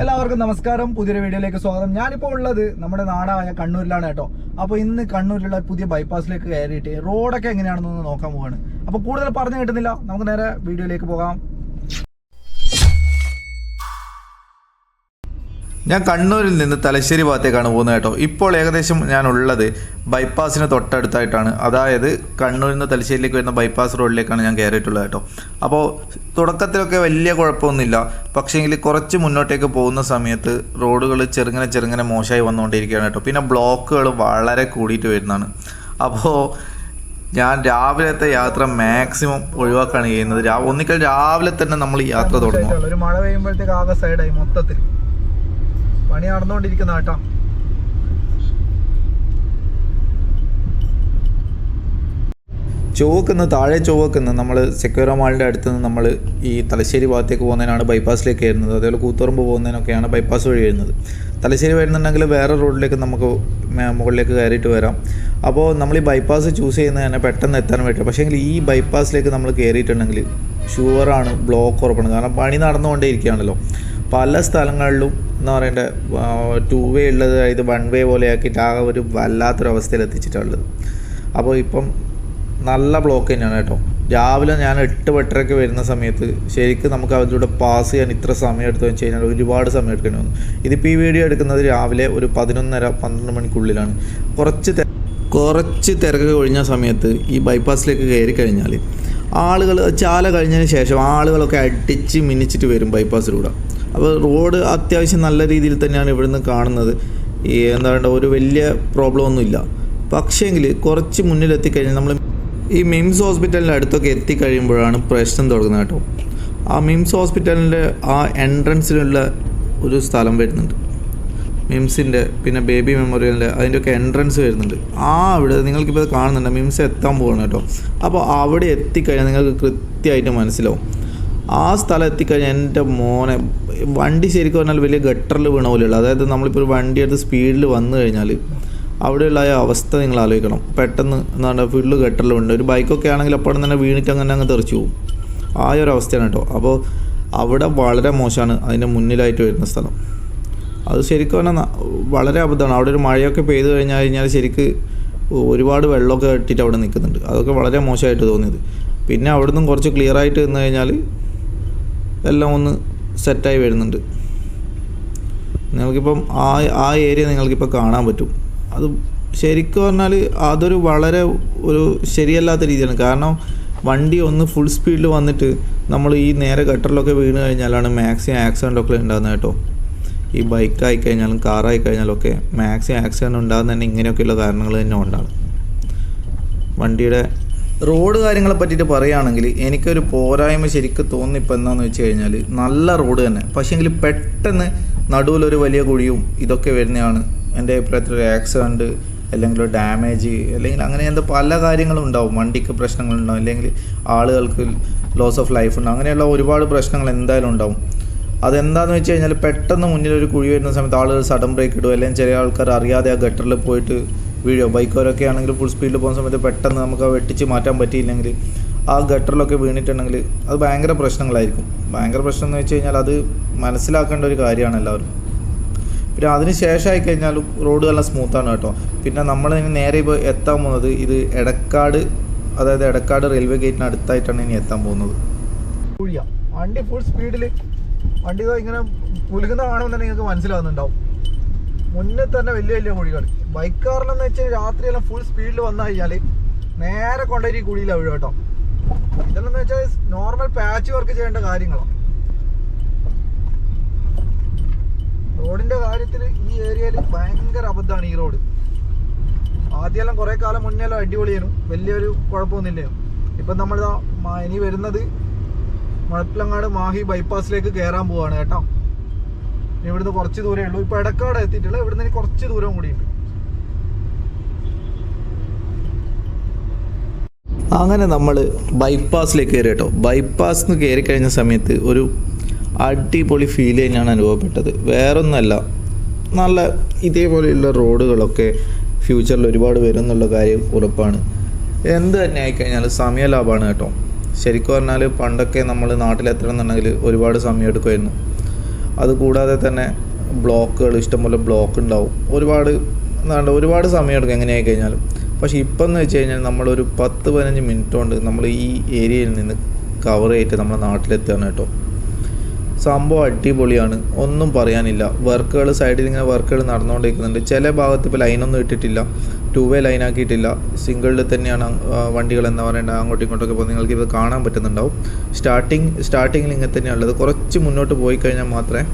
എല്ലാവർക്കും നമസ്കാരം. പുതിയൊരു വീഡിയോയിലേക്ക് സ്വാഗതം. ഞാനിപ്പോൾ ഉള്ളത് നമ്മുടെ നാടായ കണ്ണൂരിലാണ് കേട്ടോ. അപ്പോൾ ഇന്ന് കണ്ണൂരിലുള്ള പുതിയ ബൈപ്പാസിലേക്ക് കയറിയിട്ട് റോഡൊക്കെ എങ്ങനെയാണെന്നൊന്ന് നോക്കാൻ പോവാണ്. അപ്പോൾ കൂടുതൽ പറഞ്ഞു കിട്ടുന്നില്ല. നമുക്ക് നേരെ വീഡിയോയിലേക്ക് പോകാം. ഞാൻ കണ്ണൂരിൽ നിന്ന് തലശ്ശേരി ഭാഗത്തേക്കാണ് പോകുന്നത് കേട്ടോ. ഇപ്പോൾ ഏകദേശം ഞാൻ ഉള്ളത് ബൈപ്പാസിന് തൊട്ടടുത്തായിട്ടാണ്. അതായത് കണ്ണൂരിൽ നിന്ന് തലശ്ശേരിയിലേക്ക് വരുന്ന ബൈപ്പാസ് റോഡിലേക്കാണ് ഞാൻ കയറിയിട്ടുള്ളത് കേട്ടോ. അപ്പോൾ തുടക്കത്തിലൊക്കെ വലിയ കുഴപ്പമൊന്നുമില്ല. പക്ഷേങ്കിൽ കുറച്ച് മുന്നോട്ടേക്ക് പോകുന്ന സമയത്ത് റോഡുകൾ ചെറുങ്ങനെ ചെറുങ്ങനെ മോശമായി വന്നുകൊണ്ടിരിക്കുകയാണ് കേട്ടോ. പിന്നെ ബ്ലോക്കുകൾ വളരെ കൂടിയിട്ട് വരുന്നതാണ്. അപ്പോൾ ഞാൻ രാവിലത്തെ യാത്ര മാക്സിമം ഒഴിവാക്കുകയാണ് ചെയ്യുന്നത്. ഒന്നിക്കൽ രാവിലെ തന്നെ നമ്മൾ യാത്ര തുടങ്ങും. ഒരു മഴ പെയ്യുമ്പോഴത്തേക്ക് ആകെ സൈഡായി മൊത്തത്തിൽ പണി നടന്നുകൊണ്ടിരിക്കുന്ന കേട്ടോ. ചുവക്കുന്ന താഴെ ചുവക്കുന്ന നമ്മൾ സെക്യൂര മാളിന്റെ അടുത്ത് നിന്ന് നമ്മൾ ഈ തലശ്ശേരി ഭാഗത്തേക്ക് പോകുന്നതിനാണ് ബൈപ്പാസിലേക്ക് വരുന്നത്. അതേപോലെ കൂത്തുറമ്പ് പോകുന്നതിനൊക്കെയാണ് ബൈപ്പാസ് വഴി വരുന്നത്. തലശ്ശേരി വരുന്നുണ്ടെങ്കിൽ വേറെ റോഡിലേക്ക് നമുക്ക് മുകളിലേക്ക് കയറിയിട്ട് വരാം. അപ്പോൾ നമ്മൾ ഈ ബൈപ്പാസ് ചൂസ് ചെയ്യുന്നത് തന്നെ പെട്ടെന്ന് എത്താൻ പറ്റും പക്ഷേ ഈ ബൈപ്പാസിലേക്ക് നമ്മൾ കയറിയിട്ടുണ്ടെങ്കിൽ ഷുവറാണ് ബ്ലോക്ക് ഉറപ്പാണ്. കാരണം പണി നടന്നുകൊണ്ടേ ഇരിക്കുകയാണല്ലോ. പല സ്ഥലങ്ങളിലും എന്താ പറയണ്ടേ ടു വേ ഉള്ളത് ഇത് വൺ വേ പോലെ ആക്കിയിട്ട് ആകെ ഒരു വല്ലാത്തൊരവസ്ഥയിൽ എത്തിച്ചിട്ടുള്ളത്. അപ്പോൾ ഇപ്പം നല്ല ബ്ലോക്ക് തന്നെയാണ് കേട്ടോ. രാവിലെ ഞാൻ എട്ട് എട്ടരയ്ക്ക് വരുന്ന സമയത്ത് ശരിക്കും നമുക്ക് അതിലൂടെ പാസ് ചെയ്യാൻ ഇത്ര സമയം എടുത്തു വെച്ച് കഴിഞ്ഞാൽ ഒരുപാട് സമയം എടുക്കേണ്ടി വന്നു. ഇതിപ്പോൾ ഈ വീഡിയോ എടുക്കുന്നത് രാവിലെ ഒരു പതിനൊന്നര പന്ത്രണ്ട് മണിക്കുള്ളിലാണ്. കുറച്ച് കുറച്ച് തിരക്ക് കഴിഞ്ഞ സമയത്ത് ഈ ബൈപ്പാസിലേക്ക് കയറി കഴിഞ്ഞാൽ ആളുകൾ ചാല കഴിഞ്ഞതിന് ശേഷം ആളുകളൊക്കെ അടിച്ച് മിന്നിച്ചിട്ട് വരും ബൈപ്പാസിലൂടെ അപ്പോൾ റോഡ് അത്യാവശ്യം നല്ല രീതിയിൽ തന്നെയാണ് ഇവിടുന്ന് കാണുന്നത്. ഈ എന്താ പറയുക ഒരു വലിയ പ്രോബ്ലം ഒന്നുമില്ല പക്ഷേങ്കിൽ കുറച്ച് മുന്നിലെത്തിക്കഴിഞ്ഞാൽ നമ്മൾ ഈ മിംസ് ഹോസ്പിറ്റലിന്റെ അടുത്തൊക്കെ എത്തിക്കഴിയുമ്പോഴാണ് പ്രശ്നം തുടങ്ങുന്നത് കേട്ടോ. ആ മിംസ് ഹോസ്പിറ്റലിന്റെ ആ എൻട്രൻസിലുള്ള ഒരു സ്ഥലം വരുന്നുണ്ട്. മിംസിന്റെ പിന്നെ ബേബി മെമ്മോറിയലിന്റെ അതിന്റെയൊക്കെ എൻട്രൻസ് വരുന്നുണ്ട്. ആ അവിടെ നിങ്ങൾക്കിപ്പോൾ കാണുന്നുണ്ട്. മിംസ് എത്താൻ പോകണം കേട്ടോ. അപ്പോൾ അവിടെ എത്തിക്കഴിഞ്ഞാൽ നിങ്ങൾക്ക് കൃത്യമായിട്ട് മനസ്സിലാവും. ആ സ്ഥലം എത്തിക്കഴിഞ്ഞാൽ എന്റെ മോനെ വണ്ടി ശരിക്കും പറഞ്ഞാൽ വലിയ ഗട്ടറിൽ വീണ പോലെയുള്ള. അതായത് നമ്മളിപ്പോൾ വണ്ടി എടുത്ത് സ്പീഡിൽ വന്നു കഴിഞ്ഞാൽ അവിടെയുള്ള ആ അവസ്ഥ നിങ്ങൾ ആലോചിക്കണം. പെട്ടെന്ന് എന്താണ് ഫുള്ള് ഗട്ടറിൽ ഉണ്ട് ഒരു ബൈക്കൊക്കെ ആണെങ്കിൽ അപ്പോൾ തന്നെ വീണിട്ട് അങ്ങനെ അങ്ങ് തെറിച്ചു പോകും ആ ഒരു അവസ്ഥയാണ് കേട്ടോ. അപ്പോൾ അവിടെ വളരെ മോശമാണ് അതിന്റെ മുന്നിലായിട്ട് വരുന്ന സ്ഥലം. അത് ശരിക്കും പറഞ്ഞാൽ വളരെ അബദ്ധമാണ്. അവിടെ ഒരു മഴയൊക്കെ പെയ്തു കഴിഞ്ഞാൽ കഴിഞ്ഞാൽ ശരിക്ക് ഒരുപാട് വെള്ളമൊക്കെ ഇട്ടിട്ട് അവിടെ നിൽക്കുന്നുണ്ട്. അതൊക്കെ വളരെ മോശമായിട്ട് തോന്നിയത്. പിന്നെ അവിടെ നിന്നും കുറച്ച് ക്ലിയർ ആയിട്ട് നിന്ന് കഴിഞ്ഞാൽ എല്ലാം ഒന്ന് സെറ്റായി വരുന്നുണ്ട്. നിങ്ങൾക്കിപ്പം ആ ആ ഏരിയ നിങ്ങൾക്കിപ്പോൾ കാണാൻ പറ്റും. അത് ശരിക്കും പറഞ്ഞാൽ അതൊരു വളരെ ഒരു ശരിയല്ലാത്ത രീതിയാണ്. കാരണം വണ്ടി ഒന്ന് ഫുൾ സ്പീഡിൽ വന്നിട്ട് നമ്മൾ ഈ നേരെ ഗട്ടറിലൊക്കെ വീണ് കഴിഞ്ഞാലാണ് മാക്സിമം ആക്സിഡന്റ് ഒക്കെ ഉണ്ടാകുന്നത് കേട്ടോ. ഈ ബൈക്കായി കഴിഞ്ഞാലും കാറായി കഴിഞ്ഞാലും ഒക്കെ മാക്സിമം ആക്സിഡന്റ് ഉണ്ടാകുന്ന തന്നെ ഇങ്ങനെയൊക്കെയുള്ള കാരണങ്ങൾ തന്നെ കൊണ്ടാണ്. വണ്ടിയുടെ റോഡ് കാര്യങ്ങളെ പറ്റിയിട്ട് പറയുകയാണെങ്കിൽ എനിക്കൊരു പോരായ്മ ശരിക്കും തോന്നിപ്പോൾ എന്താണെന്ന് വെച്ച് കഴിഞ്ഞാൽ നല്ല റോഡ് തന്നെ. പക്ഷേ പക്ഷേങ്കിൽ പെട്ടെന്ന് നടുവിലൊരു വലിയ കുഴിയും ഇതൊക്കെ വരുന്നതാണ് എന്റെ അഭിപ്രായത്തിൽ ഒരു ആക്സിഡന്റ് അല്ലെങ്കിൽ ഡാമേജ് അല്ലെങ്കിൽ അങ്ങനെ എന്താ പല കാര്യങ്ങളും ഉണ്ടാവും. വണ്ടിക്ക് പ്രശ്നങ്ങളുണ്ടാവും അല്ലെങ്കിൽ ആളുകൾക്ക് ലോസ് ഓഫ് ലൈഫ് ഉണ്ടാവും. അങ്ങനെയുള്ള ഒരുപാട് പ്രശ്നങ്ങൾ എന്തായാലും ഉണ്ടാവും. അതെന്താണെന്ന് വെച്ച് കഴിഞ്ഞാൽ പെട്ടെന്ന് മുന്നിലൊരു കുഴി വരുന്ന സമയത്ത് ആളുകൾ സഡൻ ബ്രേക്ക് ഇടും. അല്ലെങ്കിൽ ചില ആൾക്കാർ അറിയാതെ ആ ഗട്ടറിൽ പോയിട്ട് വീഴോ ബൈക്കോരൊക്കെ ആണെങ്കിൽ ഫുൾ സ്പീഡിൽ പോകുന്ന സമയത്ത് പെട്ടെന്ന് നമുക്ക് ആ വെട്ടിച്ച് മാറ്റാൻ പറ്റിയില്ലെങ്കിൽ ആ ഗട്ടറിലൊക്കെ വീണിട്ടുണ്ടെങ്കിൽ അത് ഭയങ്കര പ്രശ്നങ്ങളായിരിക്കും. ഭയങ്കര പ്രശ്നം എന്ന് വെച്ച് കഴിഞ്ഞാൽ അത് മനസ്സിലാക്കേണ്ട ഒരു കാര്യമാണ് എല്ലാവരും. പിന്നെ അതിന് ശേഷമായി കഴിഞ്ഞാൽ റോഡ് നല്ല സ്മൂത്താണ് കേട്ടോ. പിന്നെ നമ്മൾ ഇനി നേരെ ഇപ്പോൾ എത്താൻ പോകുന്നത് ഇത് എടക്കാട് അതായത് എടക്കാട് റെയിൽവേ ഗേറ്റിന് അടുത്തായിട്ടാണ് ഇനി എത്താൻ പോകുന്നത്. വണ്ടി ഫുൾ സ്പീഡിൽ വണ്ടി ഇങ്ങനെ പുലുകുന്ന കാണുമ്പോൾ നിങ്ങൾക്ക് മനസ്സിലാവുന്നുണ്ടാവും. മുന്നേ തന്നെ വലിയ വലിയ കുഴികൾ ബൈക്കാറിലെന്ന് വെച്ചാൽ രാത്രിയെല്ലാം ഫുൾ സ്പീഡിൽ വന്നു കഴിഞ്ഞാൽ നേരെ കൊണ്ടേ കുഴിയിലാണ് വീഴുക കേട്ടോ. ഇതെല്ലാം വെച്ചാൽ നോർമൽ പാച്ച് വർക്ക് ചെയ്യേണ്ട കാര്യങ്ങളാണ് റോഡിന്റെ കാര്യത്തിൽ ഈ ഏരിയയിൽ ഭയങ്കര അബദ്ധമാണ് ഈ റോഡ്. ആദ്യമെല്ലാം കുറെ കാലം മുന്നേ എല്ലാം അടിപൊളിയായിരുന്നു. വലിയൊരു കുഴപ്പമൊന്നുമില്ലായിരുന്നു ഇപ്പം നമ്മൾ ഇനി വരുന്നത് മുഴപ്പിലങ്ങാട് മാഹി ബൈപ്പാസിലേക്ക് കയറാൻ പോവാണ് കേട്ടോ. ഇവിടുന്ന് കുറച്ച് ദൂരമേ ഉള്ളൂ. ഇപ്പൊ എടക്കാട് എത്തിയിട്ടുള്ളൂ ഇവിടുന്ന് കുറച്ച് ദൂരം കൂടിയുണ്ട് അങ്ങനെ നമ്മൾ ബൈപ്പാസിലേക്ക് കയറി കേട്ടോ ബൈപ്പാസ് നിന്ന് കയറി കഴിഞ്ഞ സമയത്ത് ഒരു അടിപൊളി ഫീൽ തന്നെയാണ് അനുഭവപ്പെട്ടത്. വേറൊന്നുമല്ല നല്ല ഇതേപോലെയുള്ള റോഡുകളൊക്കെ ഫ്യൂച്ചറിൽ ഒരുപാട് വരും എന്നുള്ള കാര്യം ഉറപ്പാണ്. എന്ത് തന്നെ ആയിക്കഴിഞ്ഞാൽ സമയ ലാഭമാണ് കേട്ടോ. ശരിക്കും പറഞ്ഞാൽ പണ്ടൊക്കെ നമ്മൾ നാട്ടിലെത്തണമെന്നുണ്ടെങ്കിൽ ഒരുപാട് സമയം എടുക്കുമായിരുന്നു. അതുകൂടാതെ തന്നെ ബ്ലോക്കുകൾ ഇഷ്ടംപോലെ ബ്ലോക്ക് ഉണ്ടാവും. ഒരുപാട് എന്താ ഒരുപാട് സമയം എടുക്കും എങ്ങനെയായി കഴിഞ്ഞാലും പക്ഷേ ഇപ്പം എന്ന് വെച്ച് കഴിഞ്ഞാൽ നമ്മളൊരു പത്ത് പതിനഞ്ച് മിനിറ്റ് കൊണ്ട് നമ്മൾ ഈ ഏരിയയിൽ നിന്ന് കവർ ചെയ്തിട്ട് നമ്മുടെ നാട്ടിലെത്തുകയാണ് കേട്ടോ. സംഭവം അടിപൊളിയാണ്. ഒന്നും പറയാനില്ല. വർക്കുകൾ സൈഡിൽ ഇങ്ങനെ വർക്കുകൾ നടന്നുകൊണ്ടിരിക്കുന്നുണ്ട്. ചില ഭാഗത്ത് ഇപ്പോൾ ലൈനൊന്നും ഇട്ടിട്ടില്ല. ടു വേ ലൈൻ ആക്കിയിട്ടില്ല. സിംഗിളിൽ തന്നെയാണ് വണ്ടികൾ എന്താ പറയേണ്ടത് അങ്ങോട്ടും ഇങ്ങോട്ടൊക്കെ പോകുന്നത്. നിങ്ങൾക്ക് ഇത് കാണാൻ പറ്റുന്നുണ്ടാവും. സ്റ്റാർട്ടിങ് സ്റ്റാർട്ടിങ്ങിൽ ഇങ്ങനെ തന്നെയാണ് ഉള്ളത്. കുറച്ച് മുന്നോട്ട് പോയി കഴിഞ്ഞാൽ മാത്രമേ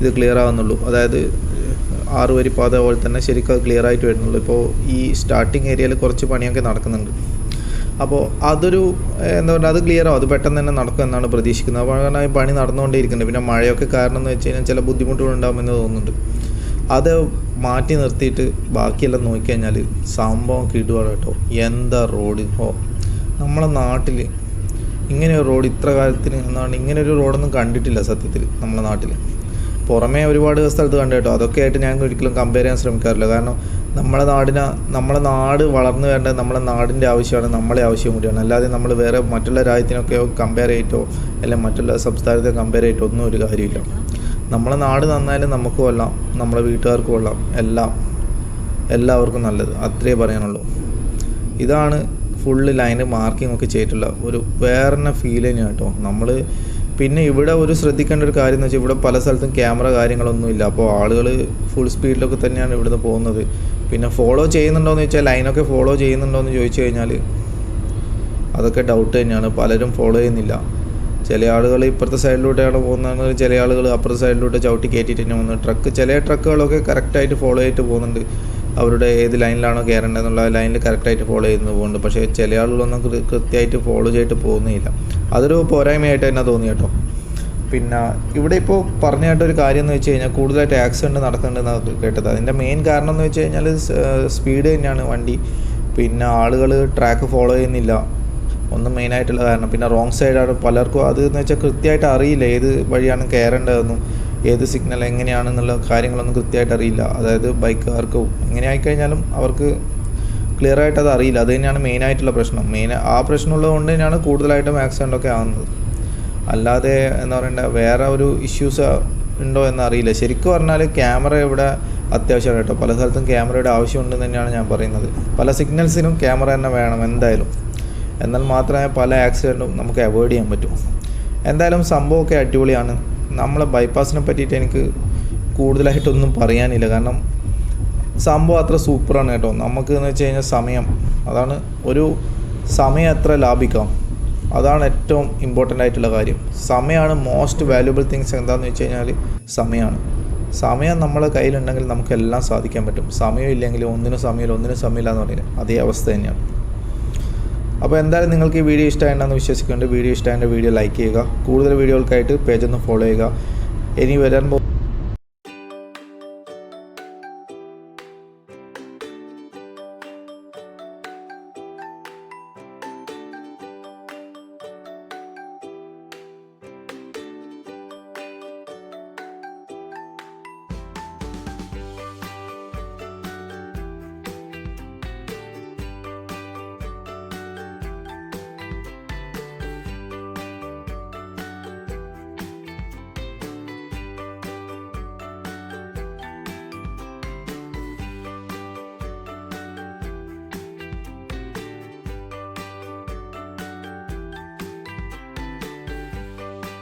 ഇത് ക്ലിയർ ആവുന്നുള്ളൂ. അതായത് ആറ് വരി പാത പോലെ തന്നെ ശരിക്കും ക്ലിയർ ആയിട്ട് വരുന്നുള്ളൂ. ഇപ്പോൾ ഈ സ്റ്റാർട്ടിങ് ഏരിയയിൽ കുറച്ച് പണിയൊക്കെ നടക്കുന്നുണ്ട്. അപ്പോൾ അതൊരു എന്താ പറയുക അത് ക്ലിയർ ആവും. അത് പെട്ടെന്ന് തന്നെ നടക്കും എന്നാണ് പ്രതീക്ഷിക്കുന്നത്. അപ്പോൾ കാരണം ഈ പണി നടന്നുകൊണ്ടേയിരിക്കുന്നുണ്ട്. പിന്നെ മഴയൊക്കെ കാരണം എന്ന് വെച്ച് കഴിഞ്ഞാൽ ചില ബുദ്ധിമുട്ടുകളുണ്ടാകുമെന്ന് തോന്നുന്നുണ്ട്. അത് മാറ്റി നിർത്തിയിട്ട് ബാക്കിയെല്ലാം നോക്കിക്കഴിഞ്ഞാൽ സംഭവം കിടുവാണ് കേട്ടോ. എന്താ റോഡ് ഓ നമ്മളെ നാട്ടിൽ ഇങ്ങനെ ഒരു റോഡ് ഇത്ര കാലത്തിന് എന്നാണ് ഇങ്ങനെ ഒരു റോഡൊന്നും കണ്ടിട്ടില്ല സത്യത്തിൽ നമ്മളെ നാട്ടിൽ പുറമേ ഒരുപാട് സ്ഥലത്ത് കണ്ടു കേട്ടോ. അതൊക്കെ ആയിട്ട് ഞാൻ ഒരിക്കലും കമ്പയർ ചെയ്യാൻ ശ്രമിക്കാറില്ല. കാരണം നമ്മുടെ നാടിന് നമ്മുടെ നാട് വളർന്നു വരേണ്ടത് നമ്മുടെ നാടിന്റെ ആവശ്യമാണ് നമ്മളെ ആവശ്യം കൂടിയാണ്. അല്ലാതെ നമ്മൾ വേറെ മറ്റുള്ള രാജ്യത്തിനൊക്കെ കമ്പയർ ചെയ്തിട്ടോ അല്ലെങ്കിൽ മറ്റുള്ള സംസ്ഥാനത്തെ കമ്പയർ ചെയ്തിട്ടോ ഒന്നും ഒരു കാര്യമില്ല. നമ്മളെ നാട് നന്നായാലും നമുക്ക് കൊള്ളാം നമ്മളെ വീട്ടുകാർക്ക് കൊള്ളാം എല്ലാം എല്ലാവർക്കും നല്ലത്. അത്രേ പറയാനുള്ളൂ. ഇതാണ് ഫുള്ള് ലൈന് മാർക്കിംഗ് ഒക്കെ ചെയ്തിട്ടുള്ള ഒരു വേറെ ഫീൽ തന്നെയാണ് കേട്ടോ. നമ്മൾ പിന്നെ ഇവിടെ ഒരു ശ്രദ്ധിക്കേണ്ട ഒരു കാര്യം എന്ന് വെച്ചാൽ ഇവിടെ പല സ്ഥലത്തും ക്യാമറ കാര്യങ്ങളൊന്നും ഇല്ല. അപ്പോൾ ആളുകൾ ഫുൾ സ്പീഡിലൊക്കെ തന്നെയാണ് ഇവിടുന്ന് പോകുന്നത്. പിന്നെ ഫോളോ ചെയ്യുന്നുണ്ടോ എന്ന് വെച്ചാൽ ലൈനൊക്കെ ഫോളോ ചെയ്യുന്നുണ്ടോ എന്ന് ചോദിച്ചു കഴിഞ്ഞാൽ അതൊക്കെ ഡൗട്ട് തന്നെയാണ്. പലരും ഫോളോ ചെയ്യുന്നില്ല. ചില ആളുകൾ ഇപ്പുറത്തെ സൈഡിലൂടെയാണ് പോകുന്നത് ചില ആളുകൾ അപ്പുറത്തെ സൈഡിലൂടെ ചവിട്ടി കയറ്റിയിട്ട് തന്നെ പോകുന്നത് ട്രക്ക് ചില ട്രക്കുകളൊക്കെ കറക്റ്റായിട്ട് ഫോളോ ചെയ്തിട്ട് പോകുന്നുണ്ട്. അവരുടെ ഏത് ലൈനിലാണോ കയറേണ്ടതെന്നുള്ള ലൈനിൽ കറക്റ്റായിട്ട് ഫോളോ ചെയ്യുന്നത് പോകുന്നുണ്ട് പക്ഷേ ചില ആളുകളൊന്നും കൃത്യമായിട്ട് ഫോളോ ചെയ്തിട്ട് പോകുന്നില്ല. അതൊരു പോരായ്മയായിട്ട് തന്നെ തോന്നി കേട്ടോ. പിന്നെ ഇവിടെ ഇപ്പോൾ പറഞ്ഞ കേട്ടൊരു കാര്യം എന്ന് വെച്ച് കഴിഞ്ഞാൽ കൂടുതലായിട്ട് ആക്സിഡന്റ് നടക്കുന്നുണ്ടെന്ന് കേട്ടത്. അതിന്റെ മെയിൻ കാരണം എന്ന് വെച്ച് കഴിഞ്ഞാൽ സ്പീഡ് തന്നെയാണ് വണ്ടി. പിന്നെ ആളുകൾ ട്രാക്ക് ഫോളോ ചെയ്യുന്നില്ല. ഒന്നും മെയിനായിട്ടുള്ള കാരണം. പിന്നെ റോങ് സൈഡാണ് പലർക്കും. അത് എന്ന് വെച്ചാൽ കൃത്യമായിട്ട് അറിയില്ല. ഏത് വഴിയാണ് കയറേണ്ടതെന്നും. ഏത് സിഗ്നൽ എങ്ങനെയാണെന്നുള്ള കാര്യങ്ങളൊന്നും കൃത്യമായിട്ട് അറിയില്ല. അതായത് ബൈക്കുകാർക്കും എങ്ങനെ ആയിക്കഴിഞ്ഞാലും അവർക്ക് ക്ലിയർ ആയിട്ട് അത് അറിയില്ല. അത് തന്നെയാണ് മെയിനായിട്ടുള്ള പ്രശ്നം. മെയിൻ ആ പ്രശ്നമുള്ളത് കൊണ്ട് തന്നെയാണ് കൂടുതലായിട്ടും ആക്സിഡന്റ് ഒക്കെ ആകുന്നത് അല്ലാതെ എന്താ പറയണ്ട വേറെ ഒരു ഇഷ്യൂസ് ഉണ്ടോ എന്ന് അറിയില്ല. ശരിക്കും പറഞ്ഞാൽ ക്യാമറ ഇവിടെ അത്യാവശ്യമാണ് കേട്ടോ. പല സ്ഥലത്തും ക്യാമറയുടെ ആവശ്യമുണ്ടെന്ന് തന്നെയാണ് ഞാൻ പറയുന്നത്. പല സിഗ്നൽസിനും ക്യാമറ തന്നെ വേണം എന്തായാലും. എന്നാൽ മാത്രമേ പല ആക്സിഡന്റും നമുക്ക് അവോയ്ഡ് ചെയ്യാൻ പറ്റൂ. എന്തായാലും സംഭവമൊക്കെ അടിപൊളിയാണ്. നമ്മളെ ബൈപ്പാസിനെ പറ്റിയിട്ട് എനിക്ക് കൂടുതലായിട്ടൊന്നും പറയാനില്ല. കാരണം സംഭവം അത്ര സൂപ്പറാണ് കേട്ടോ. നമുക്ക് എന്ന് വെച്ച് കഴിഞ്ഞാൽ സമയം. അതാണ് ഒരു സമയം എത്ര ലാഭിക്കാം. അതാണ് ഏറ്റവും ഇമ്പോർട്ടന്റ് ആയിട്ടുള്ള കാര്യം. സമയമാണ് മോസ്റ്റ് വാല്യുബിൾ തിങ്സ് എന്താണെന്ന് വെച്ച് കഴിഞ്ഞാൽ സമയമാണ്. സമയം നമ്മളെ കയ്യിലുണ്ടെങ്കിൽ നമുക്കെല്ലാം സാധിക്കാൻ പറ്റും. സമയം ഇല്ലെങ്കിൽ ഒന്നിനും സമയമില്ല ഒന്നിനും സമയമില്ല എന്ന് പറയുന്നത് അതേ അവസ്ഥ തന്നെയാണ്. അപ്പോൾ എന്തായാലും നിങ്ങൾക്ക് ഈ വീഡിയോ ഇഷ്ടമായിട്ടുണ്ടെന്ന് വിശ്വസിക്കുന്നുണ്ട് വീഡിയോ ഇഷ്ടമായിട്ട് വീഡിയോ ലൈക്ക് ചെയ്യുക. കൂടുതൽ വീഡിയോകൾക്കായിട്ട് പേജ് ഒന്ന് ഫോളോ ചെയ്യുക. ഇനി വരാൻ